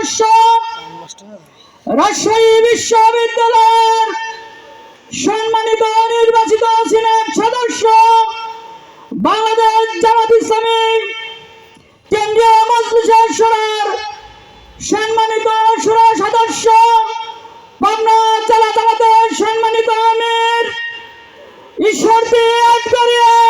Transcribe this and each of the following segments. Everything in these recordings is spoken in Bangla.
সদস্য রাজশাহী বিশ্ববিদ্যালয়ের সম্মানিত নির্বাচিত সিনেট সদস্য বাংলাদেশ জামাত ইসলামী কেন্দ্রীয় মজলিসের সুরার সম্মানিত সুরা সদস্য পাবনা জেলা জামাতের সম্মানিত আমির ঈশ্বরদী আটকরিয়ার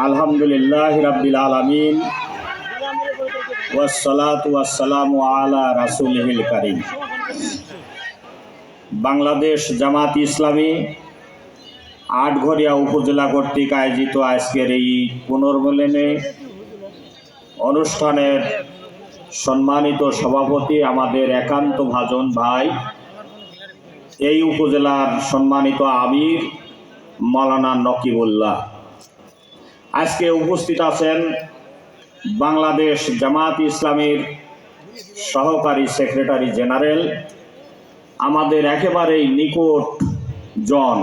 আলহামদুলিল্লাহ রাব্বিল আলামিন। ওয়াসসালাতু ওয়াসসালামু আলা রাসূলিহিল কারীম। বাংলাদেশ জামাত ইসলামী আটঘরিয়া উপজেলা কর্তৃক আয়োজিত আজকের এই পুনর্মিলনে অনুষ্ঠানের সম্মানিত সভাপতি আমাদের একান্ত ভাজন ভাই, এই উপজেলার সম্মানিত আমির মৌলানা নকিবুল্লাহ। আজকে উপস্থিত আছেন বাংলাদেশ জামাত ইসলামীর সহকারী সেক্রেটারি জেনারেল, আমাদের একেবারেই নিকট জন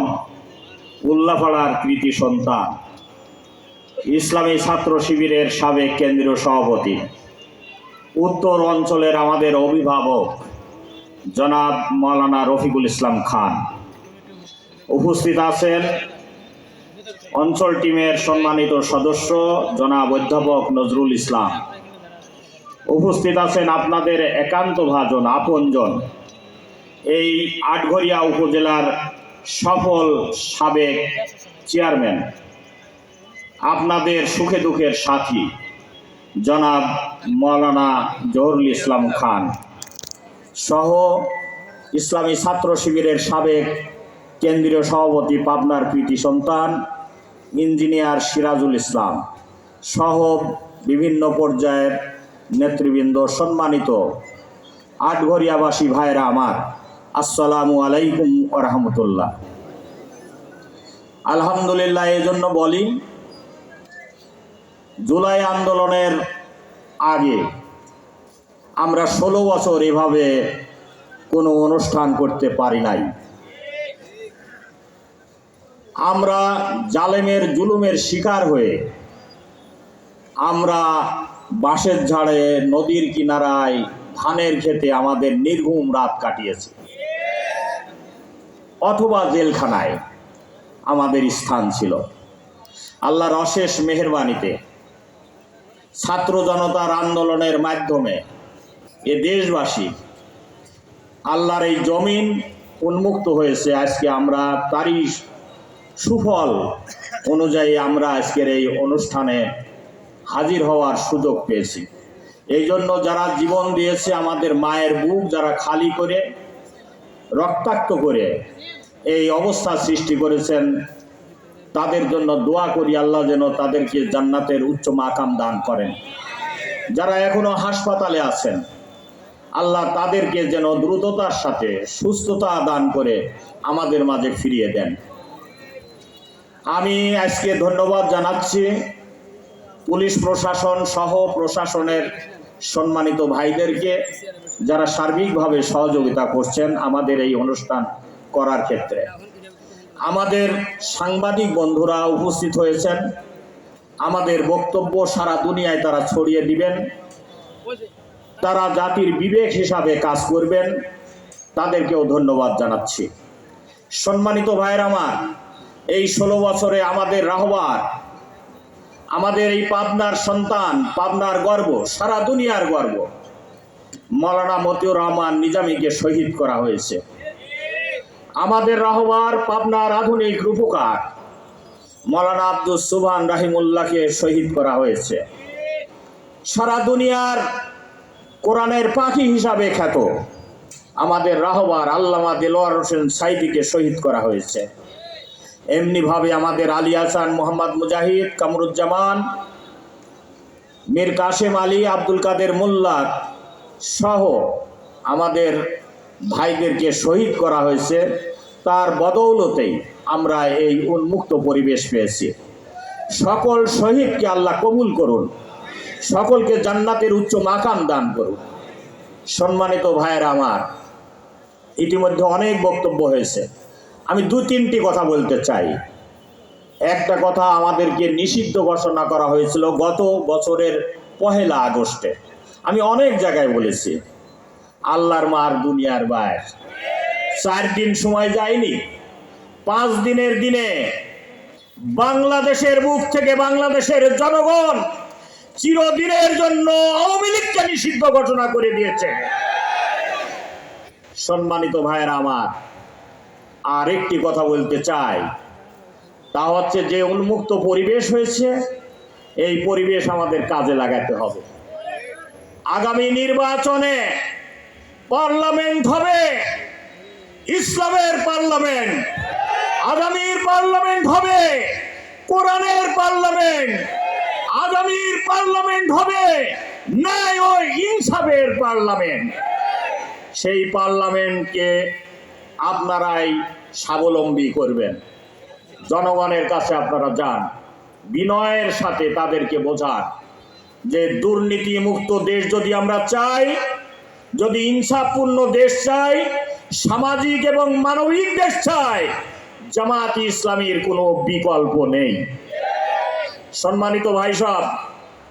উল্লাপাড়ার কৃতি সন্তান, ইসলামী ছাত্র শিবিরের সাবেক কেন্দ্রীয় সভাপতি, উত্তর অঞ্চলের আমাদের অভিভাবক জনাব মৌলানা রফিকুল ইসলাম খান। উপস্থিত আছেন অঞ্চল টিমের সম্মানিত সদস্য জনাব অধ্যাপক নজরুল ইসলাম। উপস্থিত আছেন আপনাদের একান্ত ভাজন, আপনজন। এই আটঘরিয়া উপজেলার সফল সাবেক চেয়ারম্যান, আপনাদের সুখে দুঃখের সাথী জনাব মৌলানা জহরুল ইসলাম খান সহ ইসলামী ছাত্র শিবিরের সাবেক কেন্দ্রীয় সভাপতি পাবনার কৃতি সন্তান ইঞ্জিনিয়ার সিরাজুল ইসলাম সহ বিভিন্ন পর্যায়ের নেতৃবৃন্দ সম্মানিত আটঘরিয়াবাসী ভাইরা আমার। আসসালামু আলাইকুম রহমতুল্লাহ। আলহামদুলিল্লাহ এই জন্য বলি, জুলাই আন্দোলনের আগে আমরা ষোলো বছর এভাবে কোনো অনুষ্ঠান করতে পারি নাই। আমরা জালেমের জুলুমের শিকার হয়ে আমরা বাঁশের ঝাড়ে নদীর কিনারায় ধানের খেতে আমাদের নির্ঘুম রাত কাটিয়েছি। অথবা জেলখানায় আমাদের স্থান ছিল। আল্লাহর অশেষ মেহরবানিতে ছাত্র জনতার আন্দোলনের মাধ্যমে এ দেশবাসী আল্লাহর এই জমিন উন্মুক্ত হয়েছে। আজকে আমরা তারই সুফল অনুযায়ী আমরা আজকের এই অনুষ্ঠানে হাজির হওয়ার সুযোগ পেয়েছি। এই জন্য যারা জীবন দিয়েছে আমাদের মায়ের বুক, যারা খালি করে, রক্তাক্ত করে এই অবস্থা সৃষ্টি করেছেন, তাদের জন্য দোয়া করি আল্লাহ যেন তাদেরকে জান্নাতের উচ্চ মাকাম দান করেন। যারা এখনও হাসপাতালে আছেন, আল্লাহ তাদেরকে যেন দ্রুততার সাথে সুস্থতা দান করে আমাদের মাঝে ফিরিয়ে দেন। আমি আজকে ধন্যবাদ জানাচ্ছি পুলিশ প্রশাসন সহ প্রশাসনের সম্মানিত ভাইদেরকে যারা সার্বিকভাবে সহযোগিতা করছেন আমাদের এই অনুষ্ঠান করার ক্ষেত্রে। আমাদের সাংবাদিক বন্ধুরা উপস্থিত হয়েছেন। আমাদের বক্তব্য সারা দুনিয়ায় তারা ছড়িয়ে দিবেন। তারা জাতির বিবেক হিসাবে কাজ করবেন। তাদেরকেও ধন্যবাদ জানাচ্ছি। সম্মানিত ভাইয়ের আমার এই ষোলো বছরে আমাদের রাহবার, আমাদের এই পাবনার সন্তান, পাবনার গর্ব, সারা দুনিয়ার গর্ব। মৌলানা মতিউর রহমান নিজামীকে শহীদ করা হয়েছে। আমাদের রাহবার, পাবনার আধুনিক রূপকার মৌলানা আব্দুল সুবহান রাহিমুল্লাহকে শহীদ করা হয়েছে। সারা দুনিয়ার কোরআনের পাখি হিসাবে খ্যাত আমাদের রাহবার আল্লামা দেলোয়ার হোসেন সাইদিকে শহীদ করা হয়েছে। এমনিভাবে আমাদের আলী হাসান মোহাম্মদ মুজাহিদ কামরুজ্জামান, মীর কাশেম আলী, আব্দুল কাদের মোল্লা সহ আমাদের ভাইদেরকে শহীদ করা হয়েছে। তার বদৌলতেই আমরা এই উন্মুক্ত পরিবেশ পেয়েছি। সকল শহীদকে আল্লাহ কবুল করুন। সকলকে জান্নাতের উচ্চ মাকাম দান করুন। সম্মানিত ভাইয়ের আমার, ইতিমধ্যে অনেক বক্তব্য হয়েছে। আমি দু তিনটি কথা বলতে চাই। একটা কথা আমাদেরকে নিষিদ্ধ ঘোষণা করা হয়েছিল গত বছরের পহেলা আগস্টে। আমি অনেক জায়গায় বলেছি, আল্লাহর মার দুনিয়ার বাইর। চার দিন সময় যায়নি, পাঁচ দিনের দিনে বাংলাদেশের মুখ থেকে বাংলাদেশের জনগণ চিরদিনের জন্য আওয়ামী লীগকে নিষিদ্ধ ঘোষণা করে দিয়েছে। সম্মানিত ভাইয়েরা আমার আর একটি কথা বলতে চাই। তা হচ্ছে যে উন্মুক্ত পরিবেশ হয়েছে, এই পরিবেশ আমাদের কাজে লাগাতে হবে। আগামী নির্বাচনে পার্লামেন্ট হবে, ইসলামের পার্লামেন্ট, আগামীর পার্লামেন্ট হবে, কোরআনের পার্লামেন্ট, আগামীর পার্লামেন্ট হবে, ন্যায় ও ইনসাফের পার্লামেন্ট। সেই পার্লামেন্টকে আপনারাই স্বাবলম্বী করবেন। জনগণের কাছে আপনারা যান। বিনয়ের সাথে তাদেরকে বোঝান যে দুর্নীতি মুক্ত দেশ যদি আমরা চাই, যদি ইনসাফপূর্ণ দেশ চাই, সামাজিক এবং মানবিক দেশ চাই, জামাত ইসলামীর কোনো বিকল্প নেই। সম্মানিত ভাই সব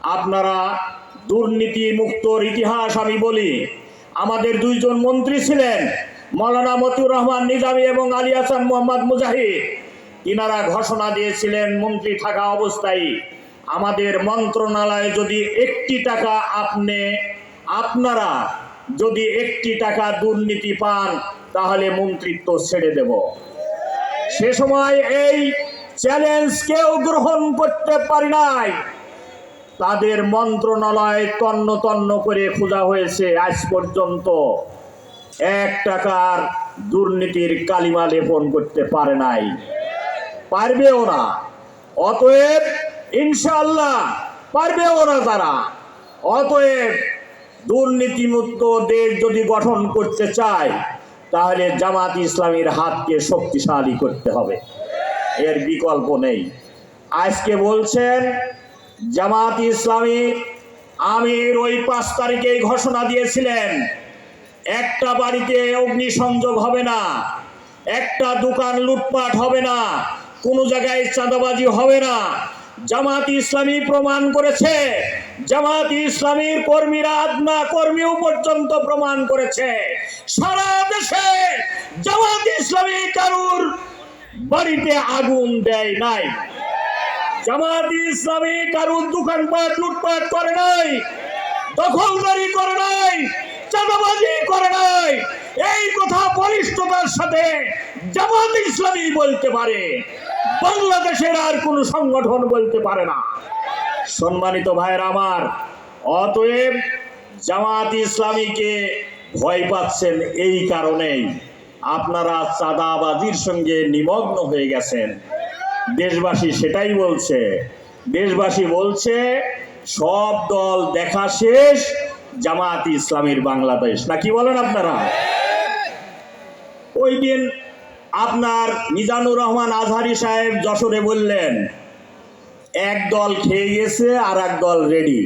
আপনারা দুর্নীতি মুক্তর ইতিহাস আমি বলি, আমাদের দুইজন মন্ত্রী ছিলেন মৌলানা মতিউর রহমান নিজামী এবং আলী হাসান মোহাম্মদ মুজাহিদ, ইনারা ঘোষণা দিয়েছিলেন, মন্ত্রী থাকা অবস্থায় আমাদের মন্ত্রণালয়ে যদি একটি টাকা আপনি, আপনারা যদি একটি টাকা দুর্নীতি পান, তাহলে মন্ত্রিত্ব ছেড়ে দেব। সে সময় এই চ্যালেঞ্জ কেউ গ্রহণ করতে পারি নাই। তাদের মন্ত্রণালয় তন্ন তন্ন করে খোঁজা হয়েছে আজ পর্যন্ত। এক টাকার দুর্নীতির কালিমা লেপন করতে পারে নাই। পারবেও না। অতএব ইনশাল্লাহ পারবেও না তারা। অতএব দুর্নীতিমুক্ত দেশ যদি গঠন করতে চায়, তাহলে জামাত ইসলামীর হাতকে শক্তিশালী করতে হবে। এর বিকল্প নেই। আজকে বলছেন, জামাত ইসলামী আমির ওই পাঁচ তারিখেই ঘোষণা দিয়েছিলেন। একটা বাড়িতে অগ্নিসংযোগ হবে না, একটা দোকান লুটপাট হবে না, কোনো জায়গায় চাঁদাবাজি হবে না। জামাত ইসলামী প্রমাণ করেছে, জামাত ইসলামীর কর্মীরা আদনা কর্মীও পর্যন্ত প্রমাণ করেছে। সারা দেশে জামাত ইসলামী কারুর বাড়িতে আগুন দেয় নাই। জামাত ইসলামী কারুর দোকানপাট লুটপাট করে নাই, দখলদারি করে নাই চাঁদাবাজি করে নাই। এই কথা বলিষ্ঠতার সাথে জামাত ইসলামী বলতে পারে। বাংলাদেশের আর কোনো সংগঠন বলতে পারে না। সম্মানিত ভাইয়ের আমার, অতএব জামাত ইসলামীকে ভয় পাচ্ছেন এই কারণেই আপনারা চাঁদাবাজির সঙ্গে নিমগ্ন হয়ে গেছেন। দেশবাসী সেটাই বলছে। দেশবাসী বলছে, সব দল দেখা শেষ জামাত ইসলামীর বাংলাদেশ। না, কি বলেন আপনারা? ওই দিন আপনার মিজানুর রহমান আজহারি সাহেব যশোরে বললেন, এক দল খেয়ে গেছে আর এক দল রেডি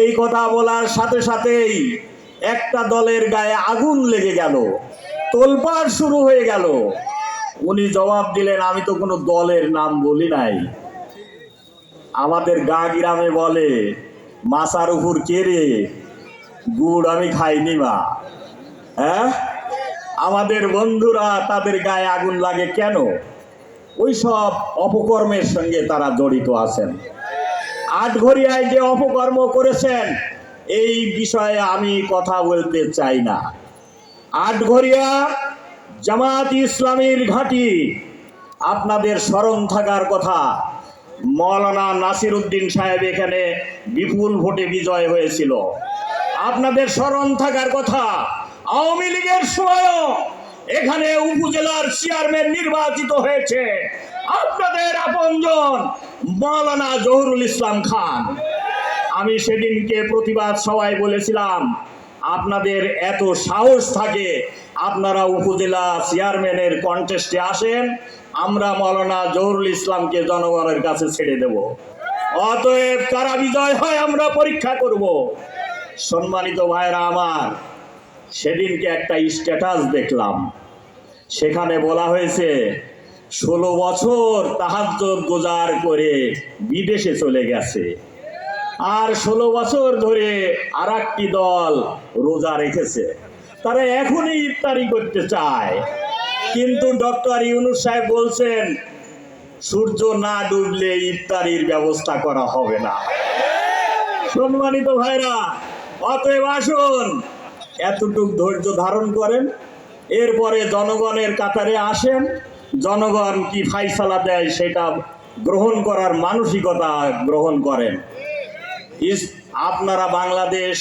এই কথা বলার সাথে সাথেই একটা দলের গায়ে আগুন লেগে গেল, তোলপাড় শুরু হয়ে গেল। উনি জবাব দিলেন, আমি তো কোনো দলের নাম বলি নাই। আমাদের গা গ্রামে বলে মাসার উপর কে রে? গুড় আমি খাইনি, মা। হ্যাঁ? আমাদের বন্ধুরা তাদের গায়ে আগুন লাগে কেন? ওই সব অপকর্মের সঙ্গে তারা জড়িত আছেন। আটঘরিয়ায় যে অপকর্ম করেছেন, এই বিষয়ে আমি কথা বলতে চাই না। আটঘরিয়া জামাত ইসলামীর ঘাঁটি, আপনাদের স্মরণ থাকার কথা। মৌলানা নাসির উদ্দিন সাহেব এখানে বিপুল ভোটে বিজয় হয়েছিল। আপনাদের স্মরণ থাকার কথা, আওয়ামী লীগের সময়ও এখানে উপজেলার চেয়ারম্যান নির্বাচিত হয়েছে। আপনাদের আপনজন মৌলানা জহুরুল ইসলাম খান। আমি সেদিনকে প্রতিবাদ সবাই বলেছিলাম, আপনাদের এত সাহস থাকে, আপনারা উপজেলা চেয়ারম্যানের কন্টেস্টে আসেন আমরা মৌলানা জহুরুল ইসলামকে জনগণের কাছে ছেড়ে দেব। অতএব কারা বিজয় হয়, আমরা পরীক্ষা করব। সম্মানিত ভাইরা আমার, সেদিনকে একটা স্ট্যাটাস দেখলাম। সেখানে বলা হয়েছে, ষোলো বছর তাহাজ্জুদ গুজার করে বিদেশে চলে গেছে। আর ষোলো বছর ধরে আর দল রোজা রেখেছে। তারা এখনই ইফতারি করতে চায়। কিন্তু ডক্টর ইউনুস সাহেব বলছেন, সূর্য না ডুবলে ইফতারির ব্যবস্থা করা হবে না। সম্মানিত ভাইরা, অতএব আসুন, এতটুক ধৈর্য ধারণ করেন, এরপরে জনগণের কাতারে আসেন। জনগণ কি ফাইসালা দেয় সেটা গ্রহণ করার মানসিকতা গ্রহণ করেন। আপনারা বাংলাদেশ